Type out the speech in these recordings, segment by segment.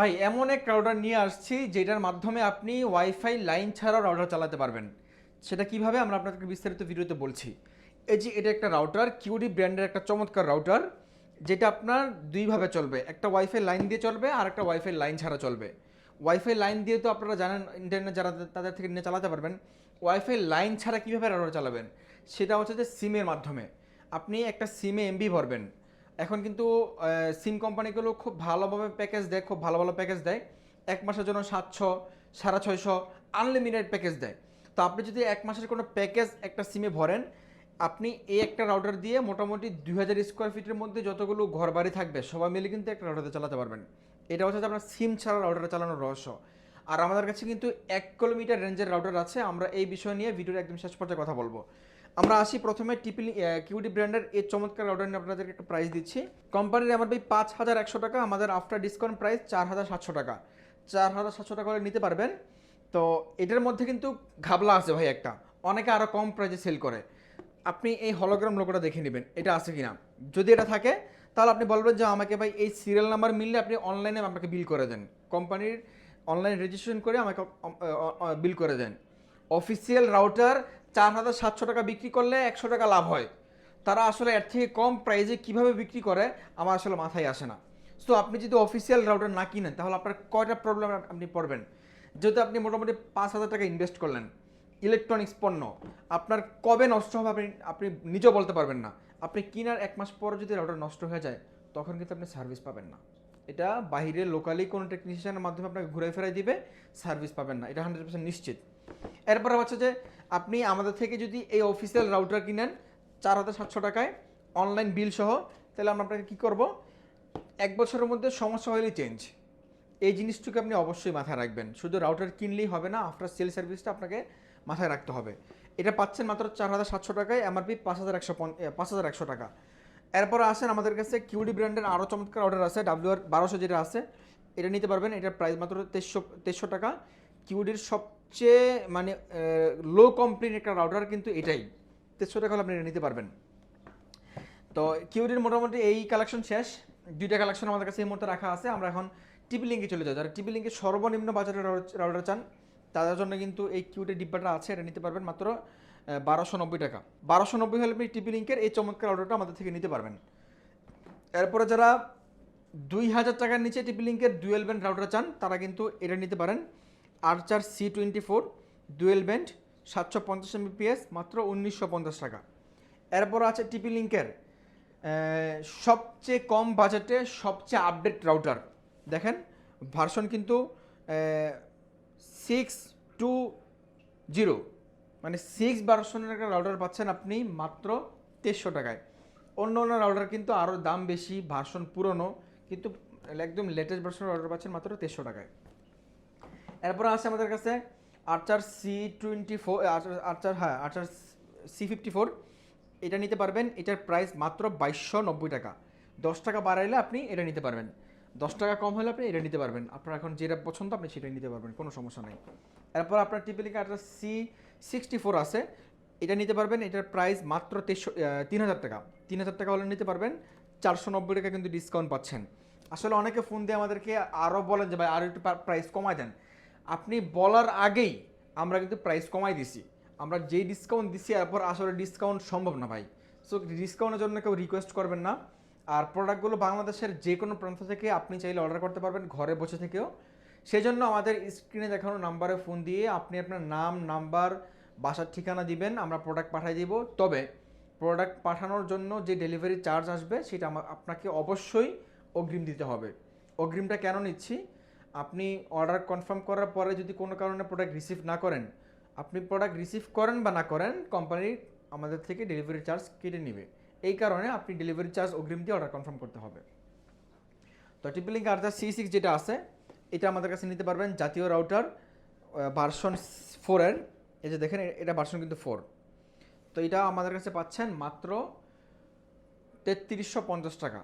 ভাই, এমন এক রাউটার নিয়ে আসছি যেটার মাধ্যমে আপনি ওয়াইফাই লাইন ছাড়াও রাউটার চালাতে পারবেন। সেটা কীভাবে আমরা আপনাদেরকে বিস্তারিত ভিডিওতে বলছি। এই যে এটা একটা রাউটার কিউডি ব্র্যান্ডের একটা চমৎকার রাউটার যেটা আপনার দুইভাবে চলবে। একটা ওয়াইফাই লাইন দিয়ে চলবে আর একটা ওয়াইফাই লাইন ছাড়া চলবে। ওয়াইফাই লাইন দিয়ে তো আপনারা জানেন ইন্টারনেট যারা তাদের থেকে নিয়ে চালাতে পারবেন। ওয়াইফাই লাইন ছাড়া কীভাবে রাউটার চালাবেন? সেটা হচ্ছে যে সিমের মাধ্যমে। আপনি একটা সিমে এমবি ভরবেন। এখন কিন্তু সিম কোম্পানিগুলো খুব ভালোভাবে প্যাকেজ দেয়, খুব ভালো ভালো প্যাকেজ দেয়। এক মাসের জন্য সাতশো, সাড়ে ছয়শো আনলিমিটেড প্যাকেজ দেয়। তো আপনি যদি এক মাসের কোনো প্যাকেজ একটা সিমে ভরেন, আপনি এই একটা রাউটার দিয়ে মোটামুটি দুই হাজার স্কোয়ার ফিটের মধ্যে যতগুলো ঘর বাড়ি থাকবে, সবাই মিলে কিন্তু একটা রাউটারে চালাতে পারবেন। এটা হচ্ছে আপনার সিম ছাড়া রাউটারে চালানোর রহস্য। আর আমাদের কাছে কিন্তু এক কিলোমিটার রেঞ্জের রাউটার আছে। আমরা এই বিষয় নিয়ে ভিডিওর একদম শেষ পর্যায়ে কথা বলব। আমরা আসি প্রথমে টিপিলি কিউডি ব্র্যান্ডের এই চমৎকার অর্ডার নিয়ে আপনাদেরকে একটা প্রাইস দিচ্ছি। কোম্পানির আমার ভাই পাঁচ হাজার একশো টাকা, আমাদের আফটার ডিসকাউন্ট প্রাইস চার হাজার সাতশো টাকা। চার হাজার সাতশো টাকা করে নিতে পারবেন। তো এটার মধ্যে কিন্তু ঘাবলা আছে ভাই একটা। অনেকে আরও কম প্রাইসে সেল করে। আপনি এই হলোগ্রাম লোকটা দেখে নেবেন, এটা আছে কিনা। যদি এটা থাকে, তাহলে আপনি বলবেন যে আমাকে ভাই এই সিরিয়াল নাম্বার মিললে আপনি অনলাইনে আমাকে বিল করে দেন। কোম্পানির অনলাইন রেজিস্ট্রেশন করে আমাকে বিল করে দেন। অফিসিয়াল রাউটার চার হাজার সাতশো টাকা বিক্রি করলে একশো টাকা লাভ হয়। তারা আসলে এর থেকে কম প্রাইজে কীভাবে বিক্রি করে, আমার আসলে মাথায় আসে না। সো আপনি যদি অফিসিয়াল রাউটার না কিনেন, তাহলে আপনার কয়টা প্রবলেম আপনি পড়বেন? যেহেতু আপনি মোটামুটি পাঁচ হাজার টাকা ইনভেস্ট করলেন ইলেকট্রনিক্স পণ্য, আপনার কবে নষ্ট হবে আপনি আপনি নিজেও বলতে পারবেন না। আপনি কিনার এক মাস পর যদি রাউটার নষ্ট হয়ে যায়, তখন কিন্তু আপনি সার্ভিস পাবেন না। এটা বাইরে লোকালি কোনো টেকনিশিয়ানের মাধ্যমে আপনাকে ঘুরে ফেরাই দিবে সার্ভিস পাবেন না। এটা হান্ড্রেড পার্সেন্ট নিশ্চিত। এরপরে হচ্ছে যে, আপনি আমাদের থেকে যদি এই অফিসিয়াল রাউটার কিনেন চার হাজার সাতশো টাকায় অনলাইন বিল সহ, তাহলে আমরা আপনাকে কী করব? এক বছরের মধ্যে সমস্যা হলে চেঞ্জ এই জিনিসটুকু আপনি অবশ্যই মাথায় রাখবেন। শুধু রাউটার কিনলেই হবে না আফটার সেল সার্ভিসটা আপনাকে মাথায় রাখতে হবে। এটা পাচ্ছেন মাত্র চার হাজার সাতশো টাকায় এমআরপি পাঁচ হাজার একশো পাঁচ হাজার একশো টাকা। এরপর আসেন আমাদের কাছে কিউডি ব্র্যান্ডের আরও চমৎকার অর্ডার আছে ডাব্লিউ আর বারোশো যেটা আছে। এটা নিতে পারবেন, এটার প্রাইস মাত্র তেইশশো তেইশশো টাকা। কিউডির সবচেয়ে মানে লো কমপ্লেন একটা রাউটার কিন্তু এটাই। তেইশশো টাকা হলে আপনি এটা নিতে পারবেন। তো কিউডির মোটামুটি এই কালেকশন শেষ। দুইটা কালেকশন আমাদের কাছে এই মুহূর্তে রাখা আছে। আমরা এখন টিপি লিঙ্কে চলে যাই। যারা টিপি লিঙ্কে সর্বনিম্ন বাজারের রাউটার চান, তাদের জন্য কিন্তু এই কিউটের ডিব্বাটা আছে। এটা নিতে পারবেন মাত্র বারোশো নব্বই টাকা। বারোশো নব্বই হলে আপনি টিপি লিঙ্কের এই চমৎকার অর্ডারটা আমাদের থেকে নিতে পারবেন। এরপরে যারা দুই হাজার টাকার নিচে টিপি লিঙ্কের ডুয়েল ব্যান্ড রাউটার চান, তারা কিন্তু এটা নিতে পারেন। Archer C twenty four dual band সাতশো পঞ্চাশ এমবিপিএস মাত্র উনিশশো পঞ্চাশ টাকা। এরপর আছে টিপি লিঙ্কের সবচেয়ে কম বাজেটে সবচেয়ে আপডেট রাউটার দেখেন ভার্সন কিন্তু সিক্স টু জিরো মানে সিক্স ভার্সনের একটা রাউটার পাচ্ছেন আপনি মাত্র তেইশশো টাকায়। অন্য অন্য রাউটার কিন্তু আরও দাম বেশি ভার্সন পুরনো, কিন্তু একদম লেটেস্ট ভার্সনের রাউটার পাচ্ছেন মাত্র তেইশশো টাকায়। এরপর আছে আমাদের কাছে Archer C twenty four Archer হ্যাঁ আর্চার সি ফিফটি ফোর এটা নিতে পারবেন, এটার প্রাইস মাত্র বাইশশো নব্বই টাকা। দশ টাকা বাড়াইলে আপনি এটা নিতে পারবেন। দশ টাকা কম হলে আপনি এটা নিতে পারবেন। আপনার এখন যেটা পছন্দ আপনি সেটাই নিতে পারবেন, কোনো সমস্যা নেই। এরপর আপনার টিপিলিকে একটা সি সিক্সটি ফোর আছে। এটা নিতে পারবেন, এটার প্রাইস মাত্র তেইশশো তিন হাজার টাকা। তিন হাজার টাকা হলে নিতে পারবেন, চারশো নব্বই টাকা কিন্তু ডিসকাউন্ট পাচ্ছেন। আসলে অনেকে ফোন দিয়ে আমাদেরকে আরও বলেন যে, ভাই আরও একটু প্রাইস কমায় দেন। আপনি বলার আগেই আমরা কিন্তু প্রাইস কমাই দিছি। আমরা যেই ডিসকাউন্ট দিছি, এরপর আসলে ডিসকাউন্ট সম্ভব না ভাই। সো ডিসকাউন্টের জন্য কেউ রিকোয়েস্ট করবেন না। আর প্রোডাক্টগুলো বাংলাদেশের যে কোনো প্রান্ত থেকে আপনি চাইলে অর্ডার করতে পারবেন, ঘরে বসে থেকেও। সেই জন্য আমাদের স্ক্রিনে দেখানো নাম্বারে ফোন দিয়ে আপনি আপনার নাম নাম্বার বাসার ঠিকানা দিবেন, আমরা প্রোডাক্ট পাঠিয়ে দিব। তবে প্রোডাক্ট পাঠানোর জন্য যে ডেলিভারি চার্জ আসবে, সেটা আপনাকে অবশ্যই অগ্রিম দিতে হবে। অগ্রিমটা কেন নিচ্ছি? আপনি অর্ডার কনফার্ম করার পরে যদি কোনো কারণে প্রোডাক্ট রিসিভ না করেন, আপনি প্রোডাক্ট রিসিভ করেন বা না করেন কোম্পানি আমাদের থেকে ডেলিভারি চার্জ কেটে নেবে। এই কারণে আপনি ডেলিভারি চার্জ অগ্রিম দিয়ে অর্ডার কনফার্ম করতে হবে। তো টিপিলিঙ্ক আর্জার সি সিক্স যেটা আছে, এটা আমাদের কাছে নিতে পারবেন জাতীয় রাউটার ভার্সন ফোরের এই যে দেখেন এটা ভার্সন কিন্তু ফোর তো এটা আমাদের কাছে পাচ্ছেন মাত্র তেত্রিশশো পঞ্চাশ টাকা।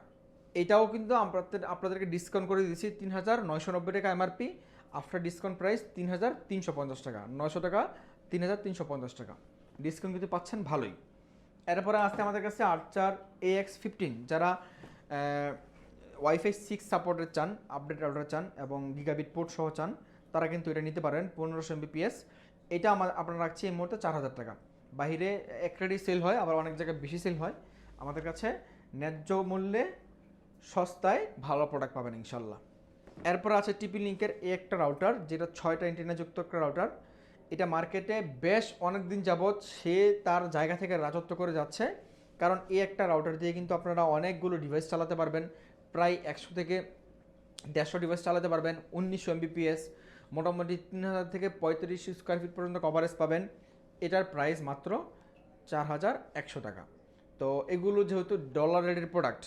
এটাও কিন্তু আপনাদের আপনাদেরকে ডিসকাউন্ট করে দিয়েছি তিন হাজার নয়শো নব্বই টাকা এমআরপি আফটার ডিসকাউন্ট প্রাইস তিন হাজার তিনশো পঞ্চাশ টাকা, নয়শো টাকা তিন হাজার তিনশো পঞ্চাশ টাকা। ডিসকাউন্ট কিন্তু পাচ্ছেন ভালোই। এরপরে আসতে আমাদের কাছে আর্চার এ এক্স ফিফটিন যারা ওয়াইফাই সিক্স সাপোর্টের চান আপডেট রাউটার চান এবং গিগাবিট পোর্ট সহ চান, তারা কিন্তু এটা নিতে পারেন পনেরোশো এমবিপিএস এটা আমার আপনারা রাখছি এই মুহূর্তে চার হাজার টাকা। বাইরে এক সেল হয়, আবার অনেক জায়গায় বেশি সেল হয়। আমাদের কাছে ন্যায্য মূল্যে সস্তায় ভালো প্রোডাক্ট পাবেন ইনশাল্লাহ। এরপর আছে টিপি লিঙ্কের এই একটা রাউটার যেটা ছয়টা ইন্টারনেট যুক্ত একটা রাউটার এটা মার্কেটে বেশ অনেক দিন যাবৎ সে তার জায়গা থেকে রাজত্ব করে যাচ্ছে। কারণ এই একটা রাউটার দিয়ে কিন্তু আপনারা অনেকগুলো ডিভাইস চালাতে পারবেন। প্রায় একশো থেকে দেড়শো ডিভাইস চালাতে পারবেন, উনিশশো এমবিপিএস মোটামুটি তিন হাজার থেকে পঁয়ত্রিশ স্কোয়ার ফিট পর্যন্ত কভারেজ পাবেন। এটার প্রাইস মাত্র চার হাজার একশো টাকা। তো এগুলো যেহেতু ডলার রেটের প্রোডাক্ট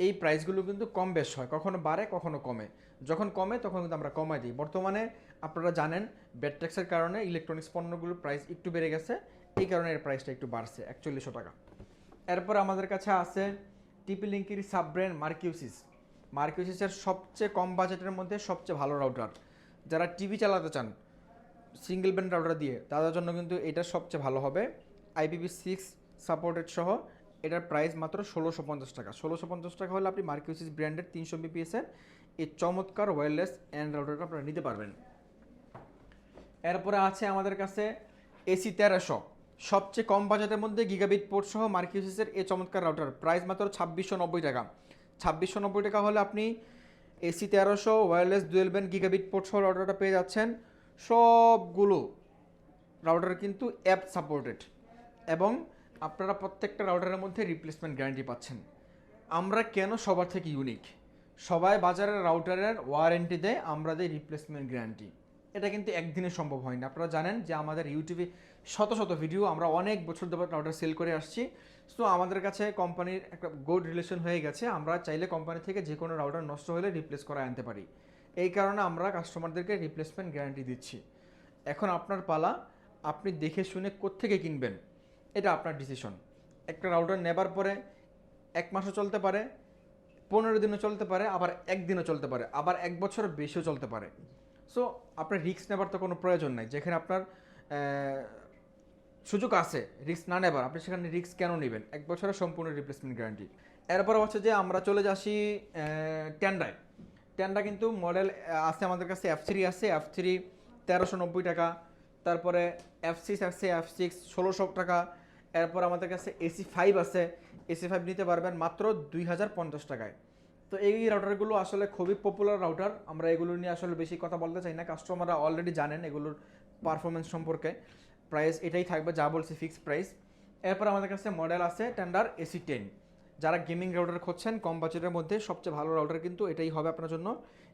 এই প্রাইসগুলো কিন্তু কম বেশ হয়, কখনো বাড়ে, কখনো কমে। যখন কমে, তখন কিন্তু আমরা কমাই দিই। বর্তমানে আপনারা জানেন ব্যাড ট্যাক্সের কারণে ইলেকট্রনিক্স পণ্যগুলোর প্রাইস একটু বেড়ে গেছে। এই কারণে এর প্রাইসটা একটু বাড়ছে, একচল্লিশশো টাকা। এরপর আমাদের কাছে আছে টিপি লিঙ্কির সাব ব্র্যান্ড মার্কিউসিস মার্কিউসিসের সবচেয়ে কম বাজেটের মধ্যে সবচেয়ে ভালো রাউটার যারা টিভি চালাতে চান সিঙ্গেল ব্যান্ড রাউটার দিয়ে, তাদের জন্য কিন্তু এটা সবচেয়ে ভালো হবে। আইপিভি সিক্স সাপোর্টেড সহ এটার প্রাইস মাত্র ষোলোশো পঞ্চাশ টাকা। ষোলোশো পঞ্চাশ টাকা হলে আপনি মার্কিউসিস ব্র্যান্ডের তিনশো বিপিএসের এই চমৎকার ওয়্যারলেস অ্যান্ড রাউটারটা আপনারা নিতে পারবেন। এরপরে আছে আমাদের কাছে এসি তেরোশো। সবচেয়ে কম বাজেটের মধ্যে গিগাবিট পোর্ট সহ মার্কিউসিসের এই চমৎকার রাউটার প্রাইস মাত্র ছাব্বিশশো নব্বই টাকা। ছাব্বিশশো নব্বই টাকা হলে আপনি এসি তেরোশো wireless dual band gigabit port সহ রাউটারটা পেয়ে যাচ্ছেন। সবগুলো রাউটার কিন্তু অ্যাপ সাপোর্টেড এবং আপনারা প্রত্যেকটা রাউটারের মধ্যে রিপ্লেসমেন্ট গ্যারান্টি পাচ্ছেন। আমরা কেন সবার থেকে ইউনিক সবাই বাজারের রাউটারের ওয়ারেন্টি দেয়, আমরা দেয় রিপ্লেসমেন্ট গ্যারান্টি এটা কিন্তু একদিনে সম্ভব হয় না আপনারা জানেন যে আমাদের ইউটিউবে শত শত ভিডিও আমরা অনেক বছর ধরে রাউটার সেল করে আসছি। সো আমাদের কাছে কোম্পানির একটা গুড রিলেশন হয়ে গেছে। আমরা চাইলে কোম্পানি থেকে যে কোনো রাউটার নষ্ট হলে রিপ্লেস করা আনতে পারি। এই কারণে আমরা কাস্টমারদেরকে রিপ্লেসমেন্ট গ্যারান্টি দিচ্ছি। এখন আপনার পালা, আপনি দেখে শুনে কোত্থেকে কিনবেন? এটা আপনার ডিসিশন একটা রাউটার নেবার পরে এক মাসও চলতে পারে, পনেরো দিনও চলতে পারে, আবার একদিনও চলতে পারে, আবার এক বছর বেশিও চলতে পারে। সো আপনার রিস্ক নেবার তো কোনো প্রয়োজন নাই। যেখানে আপনার সুযোগ আছে রিস্ক না নেবার, আপনি সেখানে রিস্ক কেন নেবেন? এক বছরের সম্পূর্ণ রিপ্লেসমেন্ট গ্যারান্টি এরপর হচ্ছে যে আমরা চলে যাচ্ছি ট্যান্ডায় ট্যান্ডা কিন্তু মডেল আছে আমাদের কাছে এফ থ্রি আছে এফ থ্রি তেরোশো নব্বই টাকা। তারপরে এফ সিক্স আছে এফ সিক্স ষোলোশো টাকা। এরপর আমাদের কাছে এসি ফাইভ আছে। এসি ফাইভ নিতে পারবেন মাত্র দুই হাজার পঞ্চাশ টাকায়। তো এই রাউটারগুলো আসলে খুবই পপুলার রাউটার আমরা এগুলো নিয়ে আসলে বেশি কথা বলতে চাই না। কাস্টমাররা অলরেডি জানেন এগুলোর পারফরমেন্স সম্পর্কে। প্রাইস এটাই থাকবে যা বলছি ফিক্স প্রাইস এরপর আমাদের কাছে মডেল আছে টেন্ডার এসি টেন যারা গেমিং রাউটার খুঁজছেন, কম বাজেটের মধ্যে সবচেয়ে ভালো রাউটার কিন্তু এটাই হবে আপনার জন্য।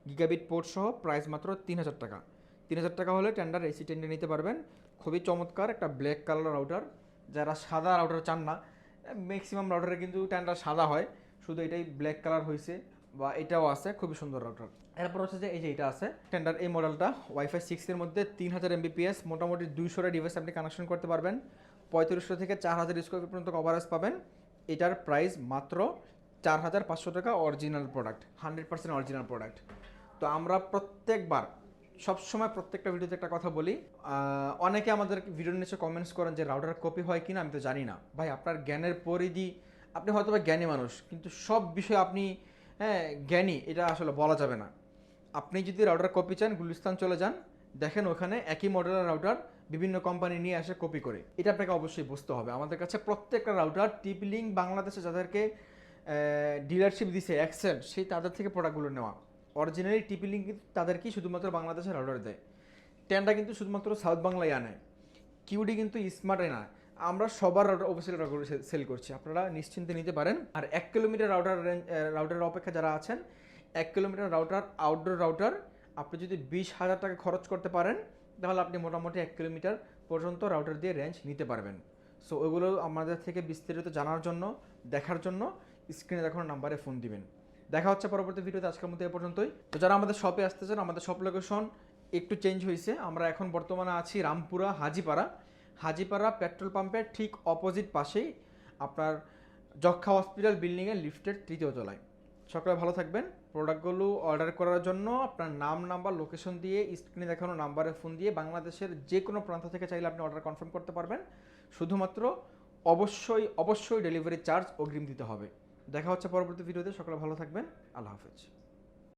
গিগাবিট পোর্ট সহ প্রাইস মাত্র তিন হাজার টাকা। তিন হাজার টাকা হলে টেন্ডার এসি টেনটা নিতে পারবেন। খুবই চমৎকার একটা ব্ল্যাক কালার রাউটার যারা সাদা রাউটার চান না ম্যাক্সিমাম রাউটারে কিন্তু টেন্ডার সাদা হয়। শুধু এটাই ব্ল্যাক কালার হয়েছে বা এটাও আছে, খুবই সুন্দর রাউটার এরপর হচ্ছে যে এই যে এটা আছে টেন্ডার এই মডেলটা ওয়াইফাই সিক্সের মধ্যে তিন হাজার এমবিপিএস মোটামুটি দুইশোটা ডিভাইস আপনি কানেকশন করতে পারবেন। পঁয়ত্রিশশো থেকে চার হাজার স্কোয়ার ফিট পর্যন্ত কভারেজ পাবেন। এটার প্রাইস মাত্র চার হাজার পাঁচশো টাকা original product hundred percent original product তো আমরা প্রত্যেকবার সবসময় প্রত্যেকটা ভিডিওতে একটা কথা বলি। অনেকে আমাদের ভিডিওর নিচে কমেন্টস করেন যে রাউটার কপি হয় কিনা, আমি তো জানি না। ভাই, আপনার জ্ঞানের পরিধি, আপনি হয়তো বা জ্ঞানী মানুষ, কিন্তু সব বিষয়ে আপনি হ্যাঁ জ্ঞানী, এটা আসলে বলা যাবে না। আপনি যদি রাউটার কপি চান, গুলিস্তান চলে যান, দেখেন ওখানে একই মডেলের রাউটার বিভিন্ন কোম্পানি নিয়ে আসে কপি করে। এটা আপনাকে অবশ্যই বুঝতে হবে। আমাদের কাছে প্রত্যেকটা রাউটার টিপ লিঙ্ক বাংলাদেশে যাদেরকে ডিলারশিপ দিছে এক্সেল সেই তাদের থেকে প্রোডাক্টগুলো নেওয়া। অরিজিনালি টিপি লিঙ্ক কিন্তু তাদেরকেই শুধুমাত্র বাংলাদেশের রাউটার দেয়। টেনটা কিন্তু শুধুমাত্র সাউথ বাংলায় আনে। কিউডি কিন্তু স্মার্টে না। আমরা সবার রাউটার অফিসিয়াল রাউটার সেল করছি। আপনারা নিশ্চিন্তে নিতে পারেন। আর এক কিলোমিটার রাউটার রেঞ্জ রাউটারের অপেক্ষা যারা আছেন, এক কিলোমিটার রাউটার আউটডোর রাউটার আপনি যদি বিশ হাজার টাকা খরচ করতে পারেন, তাহলে আপনি মোটামুটি এক কিলোমিটার পর্যন্ত রাউটার দিয়ে রেঞ্জ নিতে পারবেন। সো ওগুলো আমাদের থেকে বিস্তারিত জানার জন্য, দেখার জন্য স্ক্রিনে দেখানো নাম্বারে ফোন দিবেন। দেখা হচ্ছে পরবর্তী ভিডিওতে, আজকের মতো এ পর্যন্তই। তো যারা আমাদের শপে আসতে চান, আমাদের শপ লোকেশন একটু চেঞ্জ হয়েছে। আমরা এখন বর্তমানে আছি রামপুরা, হাজিপাড়া। হাজিপাড়া পেট্রোল পাম্পের ঠিক অপোজিট পাশেই আপনার যক্ষা হসপিটাল বিল্ডিংয়ের লিফটের তৃতীয় তলায়। সকলে ভালো থাকবেন। প্রোডাক্টগুলো অর্ডার করার জন্য আপনার নাম নাম্বার লোকেশন দিয়ে স্ক্রিনে দেখানো নাম্বারে ফোন দিয়ে বাংলাদেশের যে কোনো প্রান্ত থেকে চাইলে আপনি অর্ডার কনফার্ম করতে পারবেন। শুধুমাত্র অবশ্যই অবশ্যই ডেলিভারি চার্জ অগ্রিম দিতে হবে। দেখা হচ্ছে পরবর্তী ভিডিওতে। সকলে ভালো থাকবেন। আল্লাহ হাফেজ।